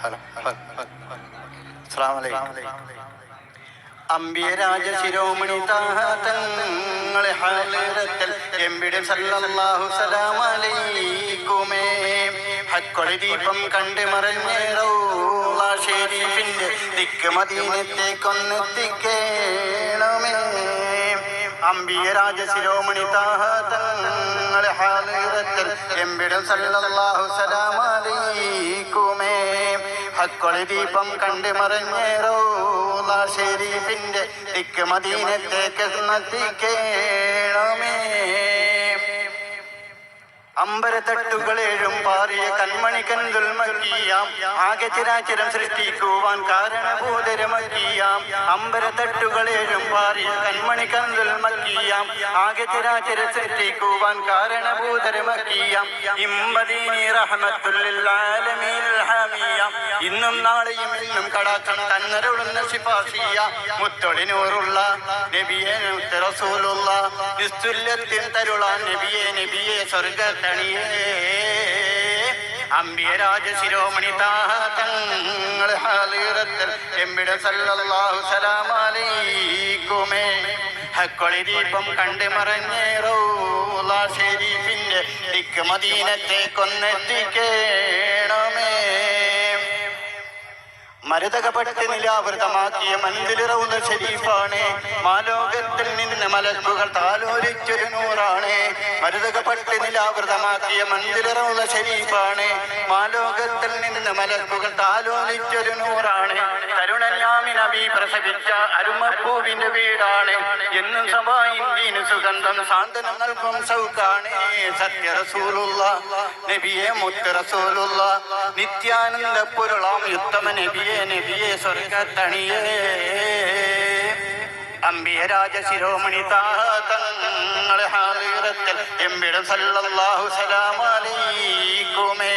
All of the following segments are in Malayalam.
ഹലോ അമ്പിയരാജ ശിരോമണി താഹതങ്ങളെ ഹാലിറത്തൽ എമ്പിടെ സല്ലല്ലാഹു ദീപം കണ്ട് മറഞ്ഞേറൗള ഷെരീഫിന്റെ അമ്പിയരാജ ശിരോമണി താഹതങ്ങളെ ഹാലിറത്തൽ എമ്പിടം സല്ലല്ലാഹു സലാമലൈക്കുമേ. ഹക്കൊളി ദീപം കണ്ട് മറിഞ്ഞേറോ ഷെരീഫിന്റെ തിക്ക് മദീനത്തേക്ക് എത്തിക്കേണമേ അമ്പരത്തട്ടുകളേഴും പാറിയ കൺമണി ദുൽമക്കിയാം ആകെ ചിരാചിരം സൃഷ്ടിക്കുവാൻ കാരണഭൂതരമക്കിയാം അമ്പരത്തട്ടുകളേഴും പാറിയ കൺമണി ദുൽമക്കിയാം ആകെ ചിരാചിര സൃഷ്ടിക്കുവാൻ കാരണഭൂതരമക്കിയാം ഇമ്മദീനി റഹ്മത്തുല്ലിൽ ആലമീൽ ഹാമിയാം. ഇന്നും നാളെയും ഇന്നും കടാക്കം തന്നരുളുന്ന ശിപാസിയ. മുത്തൊളിനൂറുള്ള നബിയെ റസൂലുള്ള. നിസ്തുല്യത്തിൻ തരുളാൻ നബിയെ നബിയെ സ്വർഗത്തണിയേ അമ്പിയരാജ ശിരോമണി താതങ്ങൾ ഹാലീറത്തിൽ എമ്പിട സല്ലല്ലാഹു സലാമലൈക്കുമേ ഹക്കൊളി ദീപം കണ്ട് മറഞ്ഞേറോള ഷെരീഫിന്റെ ദിക്ക് മദീനത്തേക്കൊന്നെത്തിക്കേണമേ മരുതകപ്പെട്ട് നിലാവൃതമാക്കിയ മന്ദിലിറവുന്ന ഷെരീഫാണ്. മാലോകത്തിൽ നിന്ന് മലക്കുകൾ താലോലിച്ചൊരു നൂറാണ്. മരുതകപ്പെട്ട് നിലാവൃതമാക്കിയ മന്ദിരമുള്ള ശരീഫാണ് മാലോകത്തിൽ നിന്ന് മലക്കുകൾ താലോലിച്ചൊരു നൂറാണ്. തരുണന്യാമി നബി പ്രസവിച്ച അരുമപ്പൂവിന്റെ വീടാണ്. എന്നും സമായും സുഗന്ധം സാന്ത്വനം നൽകും സൗക്കാണ് സത്യ റസൂലുള്ള നബിയെ മുത്ത് റസൂലുള്ള നിത്യാനന്ദ പൊരുളാം ഉത്തമ നബിയെ നബിയെ സ്വർഗത്തണിയേ. അമ്പിയ രാജ ശിരോമണി താതങ്ങൾ ഹാലിറത്തൽ എമ്പിടം സല്ലല്ലാഹു സലാമലീക്കുമേ.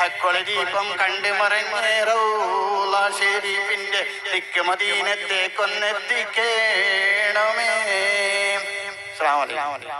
ഹക്കൊളി ദീപം കണ്ട് മറഞ്ഞേറൗള ഷെരീഫിന്റെ കൊന്നെത്തിക്കേണമേ മദീനത്തേക്കൊന്നെത്തിക്കേണമേ അസ്സലാമു അലൈക്കും.